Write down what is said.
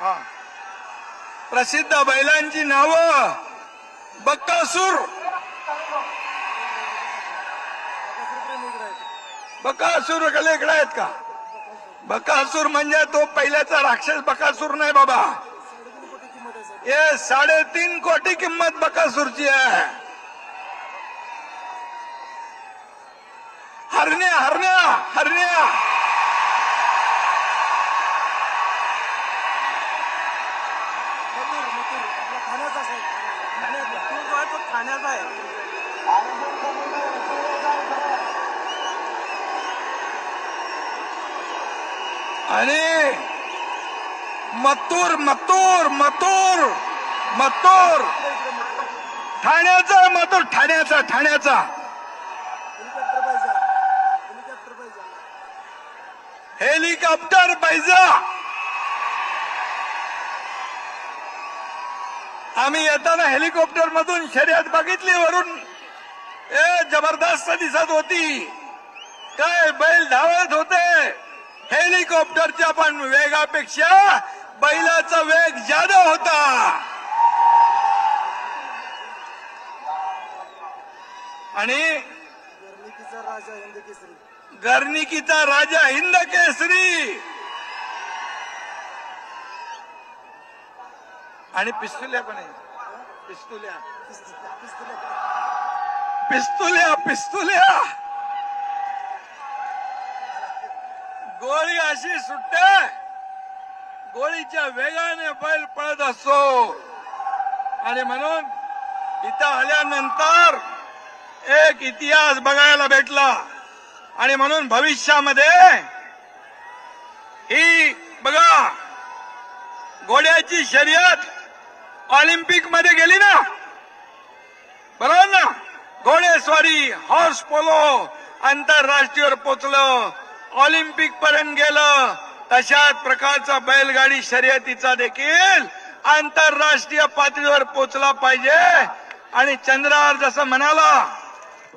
हा. प्रसिद्ध बैलांची नावं बक्कासूर. बकासूर प्रेमी इकडे आहेत का? बकासूर म्हणजे तो पहिल्याचा राक्षस बकासूर नाही बाबा. हे साडेतीन कोटी किंमत बकासूरची आहे. हरण्या हरण्या हरण्या. ठाण्याचा आहे तो ठाण्याचा आहे आणि मत्तूर मत्तूर मत्तूर मत्तूर. ठाण्याचा मथुर ठाण्याचा ठाण्याचा हेलिकॉप्टर पाहिजे हेलिकॉप्टर पाहिजे हेलिकॉप्टर पाहिजे आम्ही येताना हेलिकॉप्टर मधून शर्यत बघितली वरून. ए जबरदस्त दिसत होती. काय बैल धावत होते. हेलिकॉप्टरच्या पण वेगापेक्षा बैलाचा वेग जादा होता. आणि राजा हिंद केसरी। गर्निकीचा राजा हिंद केसरी। आणि पिस्तुल्या पण आहे पिस्तुल्या. पिस्तुल- पिस्तुल. पिस्तुल्या पिस्तुल्या. गोळी अशी सुटते गोळीच्या वेगाने बैल पळत असतो. आणि म्हणून इथं आल्यानंतर एक इतिहास बघायला भेटला. आणि म्हणून भविष्यामध्ये ही बघा घोड्याची शर्यत ऑलिम्पिकमध्ये गेली ना? बरोबर ना? घोडेस्वारी हॉर्स पोलो आंतरराष्ट्रीयवर पोचलं ऑलिम्पिक पर्यंत गेलं. तशाच प्रकारचा बैलगाडी शर्यतीचा देखील आंतरराष्ट्रीय पातळीवर पोचला पाहिजे. आणि चंद्रावर जसं म्हणाला